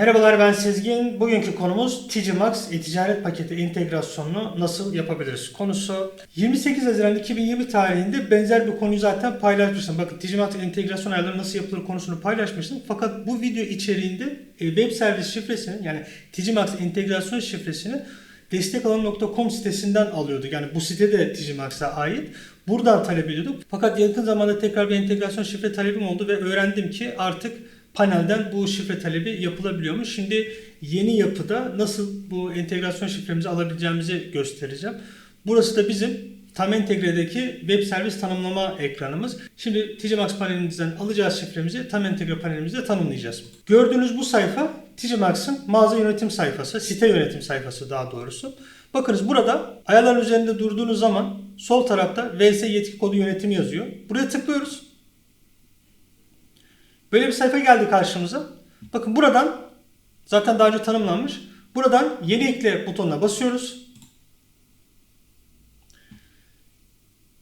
Merhabalar ben Sezgin. Bugünkü konumuz TG Max e-ticaret paketi entegrasyonunu nasıl yapabiliriz? Konusu 28 Haziran 2020 tarihinde benzer bir konuyu zaten paylaşmıştım. Bakın TG Max entegrasyon ayarları nasıl yapılır konusunu paylaşmıştım. Fakat bu video içeriğinde e, web servis şifresini yani TG Max entegrasyon şifresini destekalan.com sitesinden alıyorduk. Yani bu site de TG Max'a ait. Buradan talep ediyorduk. Fakat yakın zamanda tekrar bir entegrasyon şifre talebim oldu ve öğrendim ki artık panelden bu şifre talebi yapılabiliyormuş. Şimdi yeni yapıda nasıl bu entegrasyon şifremizi alabileceğimizi göstereceğim. Burası da bizim tam entegredeki web servis tanımlama ekranımız. Şimdi TC Max panelimizden alacağız şifremizi tam entegre panelimizde tanımlayacağız. Gördüğünüz bu sayfa TC Max'ın mağaza yönetim sayfası, site yönetim sayfası daha doğrusu. Bakınız burada ayarların üzerinde durduğunuz zaman sol tarafta VS yetki kodu yönetimi yazıyor. Buraya tıklıyoruz. Böyle bir sayfa geldi karşımıza. Bakın buradan zaten daha önce tanımlanmış. Buradan yeni ekle butonuna basıyoruz.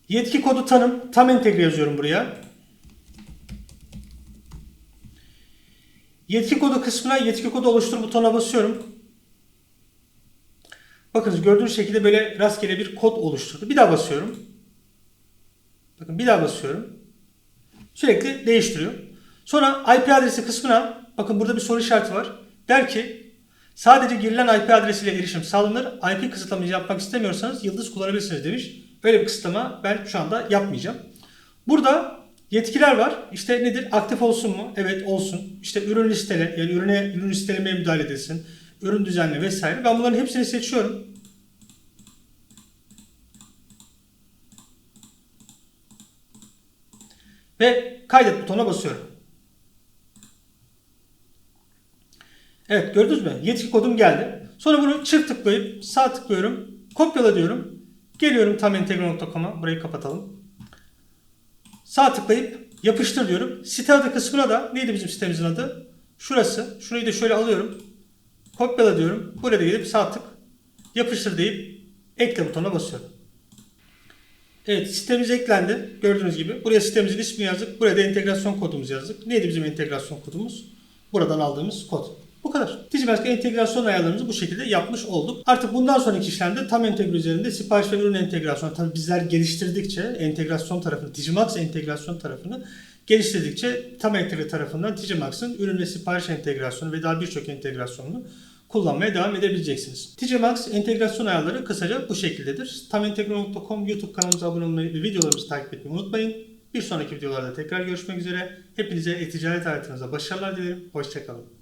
Yetki kodu tanım. Tam entegre yazıyorum buraya. Yetki kodu kısmına yetki kodu oluştur butonuna basıyorum. Bakınız gördüğünüz şekilde böyle rastgele bir kod oluşturdu. Bir daha basıyorum. Bakın bir daha basıyorum. Sürekli değiştiriyor. Sonra IP adresi kısmına bakın burada bir soru işareti var. Der ki sadece girilen IP adresiyle erişim sağlanır. IP kısıtlamayı yapmak istemiyorsanız yıldız kullanabilirsiniz demiş. Böyle bir kısıtlama ben şu anda yapmayacağım. Burada yetkiler var. İşte nedir? Aktif olsun mu? Evet olsun. İşte ürün listele yani ürüne ürün listelemeye müdahale edilsin. Ürün düzenle vesaire. Ben bunların hepsini seçiyorum. Ve kaydet butonuna basıyorum. Evet gördünüz mü? Yetki kodum geldi. Sonra bunu çift tıklayıp sağ tıklıyorum. Kopyala diyorum. Geliyorum tam entegre.com'a. Burayı kapatalım. Sağ tıklayıp yapıştır diyorum. Site adı kısmına da neydi bizim sitemizin adı? Şurası. Şurayı da şöyle alıyorum. Kopyala diyorum. Buraya da gidip sağ tık yapıştır deyip ekle butonuna basıyorum. Evet sitemiz eklendi. Gördüğünüz gibi. Buraya sitemizin ismini yazdık. Buraya da entegrasyon kodumuzu yazdık. Neydi bizim entegrasyon kodumuz? Buradan aldığımız kod. Bu kadar. Digimax entegrasyon ayarlarımızı bu şekilde yapmış olduk. Artık bundan sonraki işlemde tam entegre üzerinde sipariş ve ürün entegrasyonu. Tabii bizler geliştirdikçe entegrasyon tarafını, Digimax entegrasyon tarafını geliştirdikçe tam entegre tarafından Digimax'ın ürün ve sipariş entegrasyonu ve daha birçok entegrasyonunu kullanmaya devam edebileceksiniz. Digimax entegrasyon ayarları kısaca bu şekildedir. Tamentegre.com YouTube kanalımıza abone olmayı ve videolarımızı takip etmeyi unutmayın. Bir sonraki videolarda tekrar görüşmek üzere. Hepinize e-ticaret hayatınıza başarılar dilerim. Hoşçakalın.